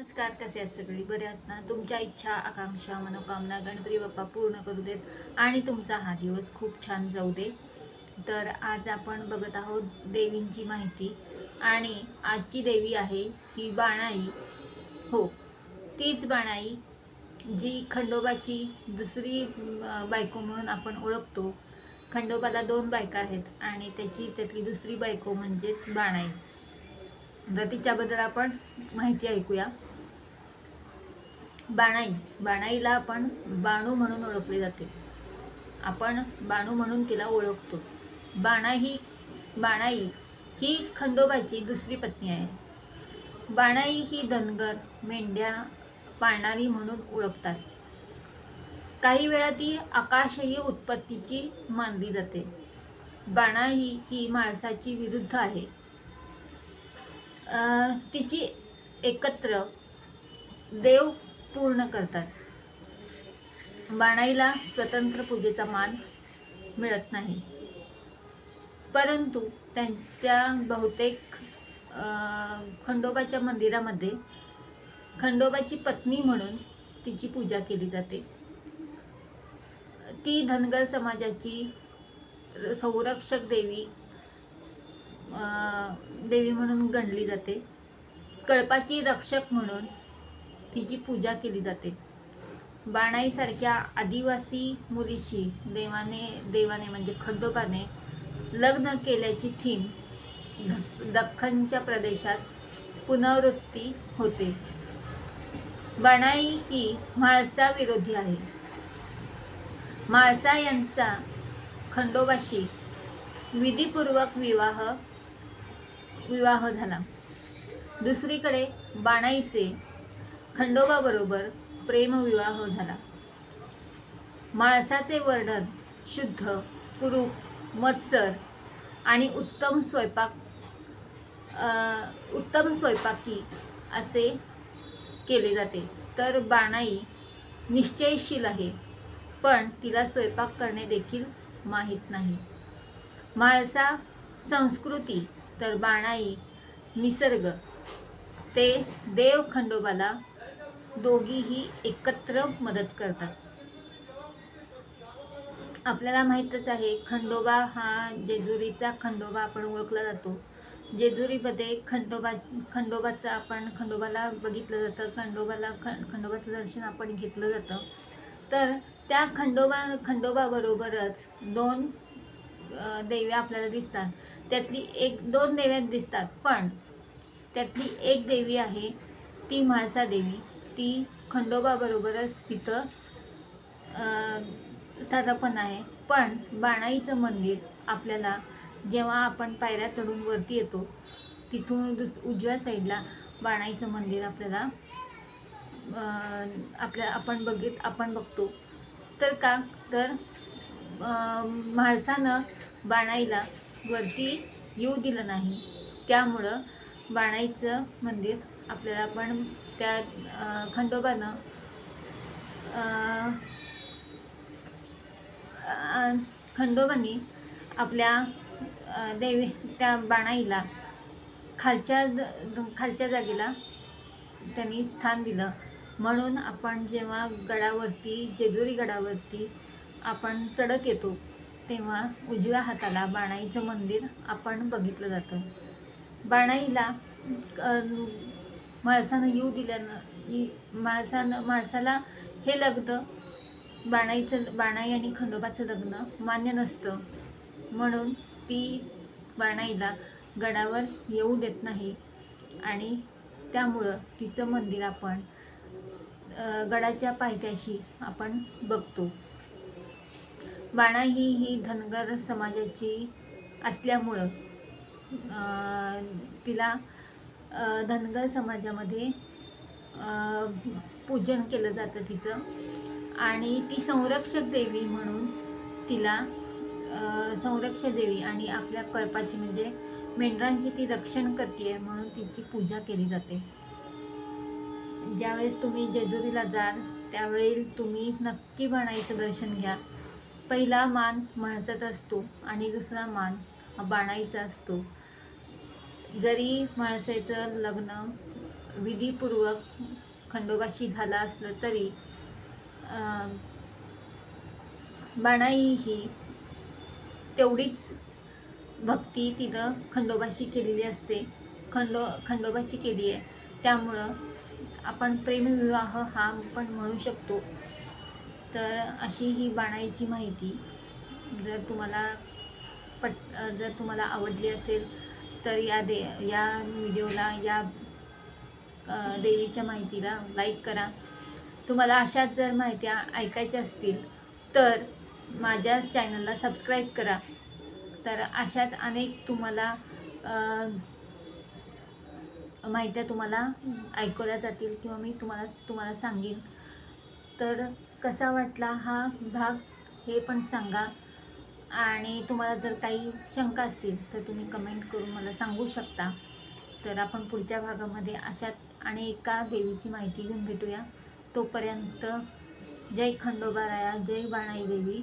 नमस्कार कसे आहेत सगळी? बरे आहात ना? तुमच्या इच्छा आकांक्षा मनोकामना गणपती बाप्पा पूर्ण करू देत आणि तुमचा हा दिवस खूप छान जाऊ दे. तर आज आपण बघत आहोत देवींची माहिती आणि आजची देवी आहे ही बाणाई. हो तीच बाणाई जी खंडोबाची दुसरी बायको म्हणून आपण ओळखतो. खंडोबाला दोन बायका आहेत आणि त्याची त्यातली दुसरी बायको म्हणजेच बाणाई. तर तिच्याबद्दल आपण माहिती ऐकूया. बाणाई. बाणाईला आपण बाणू म्हणून ओळखले जाते. आपण बाणू म्हणून तिला ओळखतो. बाणा ही बाणाई ही खंडोबाची दुसरी पत्नी आहे. बाणाई ही धनगर मेंढ्या पाळणारी म्हणून ओळखतात. काही वेळा ती आकाशही उत्पत्तीची मानली जाते. बाणाई ही माणसाची विरुद्ध आहे. तिची एकत्र देव पूर्ण करतात. बाणाईला स्वतंत्र पूजेचा मान मिळत नाही. परंतु त्यांच्या बहुतेक खंडोबाच्या मंदिरामध्ये खंडोबाची पत्नी म्हणून तिची पूजा केली जाते. ती धनगर समाजाची संरक्षक देवी देवी म्हणून गणली जाते. कळपाची रक्षक म्हणून तिची पूजा केली जाते. बाणाईसारख्या आदिवासी मुलीशी देवाने देवाने म्हणजे खंडोबाने लग्न केल्याची थीम दख्खनच्या प्रदेशात पुनरावृत्ती होते. बाणाई ही म्हाळसा विरोधी आहे. म्हाळसा यांचा खंडोबाशी विधीपूर्वक विवाह विवाह झाला. दुसरीकडे बाणाईचे खंडोबाबरोबर प्रेमविवाह झाला. माळसाचे वर्णन शुद्ध कुरूप मत्सर आणि उत्तम स्वयंपाक उत्तम स्वयंपाकी असे केले जाते. तर बाणाई निश्चयशील आहे पण तिला स्वयंपाक करणे देखील माहीत नाही. माळसा संस्कृती तर बाणाई निसर्ग. ते देव खंडोबाला दोघीही एकत्र मदत करतात. आपल्याला माहीतच आहे खंडोबा हा जेजुरीचा खंडोबा आपण ओळखला जातो. जेजुरीमध्ये खंडोबा खंडोबाचं आपण खंडोबाला बघितलं जातं खंडोबाला खं खंडोबाचं दर्शन आपण घेतलं जातं. तर त्या खंडोबा खंडोबाबरोबरच दोन देव्या आपल्याला दिसतात. त्यातली एक दोन देव्या दिसतात पण त्यातली एक देवी आहे ती म्हाळसा देवी. ती खंडोबाबरोबरच तिथं अ, पण आहे. पण बाणाईचं मंदिर आपल्याला जेव्हा आपण पायऱ्या चढून वरती येतो तिथून दुस उजव्या साईडला बाणाईचं मंदिर आपल्याला आपल्या आपण बघित आपण बघतो. तर का? तर माणसानं म्हाळसानं बाणाईला वरती येऊ दिलं नाही. त्यामुळं बाणाईचं मंदिर आपल्याला पण त्या खंडोबानं खंडोबानी आपल्या देवी त्या बाणाईला खालच्या द- खालच्या जागेला त्यांनी स्थान दिलं. म्हणून आपण जेव्हा गडावरती जेजुरी गडावरती आपण चढक येतो तेव्हा उजव्या हाताला बाणाईचं मंदिर आपण बघितलं जातं. बाणाईला माणसानं येऊ दिल्यानं इ- माणसानं माणसाला हे लग्न बाणाईचं बाणाई आणि खंडोबाचं लग्न मान्य नसतं. म्हणून ती बाणाईला गडावर येऊ देत नाही आणि त्यामुळं तिचं मंदिर आपण गडाच्या पायथ्याशी आपण बघतो. बाणाई ही ही धनगर समाजाची असल्यामुळं तिला धनगर समाजामध्ये पूजन केलं जातं तिचं. आणि ती संरक्षक देवी म्हणून तिला संरक्षक देवी आणि आपल्या कळपाची म्हणजे मेंढरांची ती रक्षण करते म्हणून तिची पूजा केली जाते. ज्यावेळेस तुम्ही जेजुरीला जाल त्यावेळी तुम्ही नक्की बाणाईचं दर्शन घ्या. पहिला मान म्हसत असतो आणि दुसरा मान बाणाईचा असतो. जरी माणसाचं लग्न विधीपूर्वक खंडोबाशी झालं असलं तरी बाणाई ही तेवढीच भक्ती तिनं खंडोबाशी केलेली असते. खंडो खंडोबाची केली आहे. त्यामुळं आपण प्रेमविवाह हा पण म्हणू शकतो. तर अशी ही बाणाईची माहिती जर तुम्हाला पट जर तुम्हाला आवडली असेल तर या दे या व्हिडिओला या देवीच्या माहितीला लाईक करा. तुम्हाला अशाच जर माहित्या ऐकायच्या असतील तर माझ्या चॅनलला सबस्क्राईब करा. तर अशाच अनेक तुम्हाला माहित्या तुम्हाला ऐकवल्या जातील किंवा मी तुम्हाला तुम्हाला सांगेन. तर कसा वाटला हा भाग हे पण सांगा. आणि तुम्हाला जर काही शंका असतील तर तुम्ही कमेंट करून मला सांगू शकता. तर आपण पुढच्या भागामध्ये अशाच आणि एका देवीची माहिती घेऊन भेटूया. तोपर्यंत जय खंडोबाराया जय बाणाई देवी.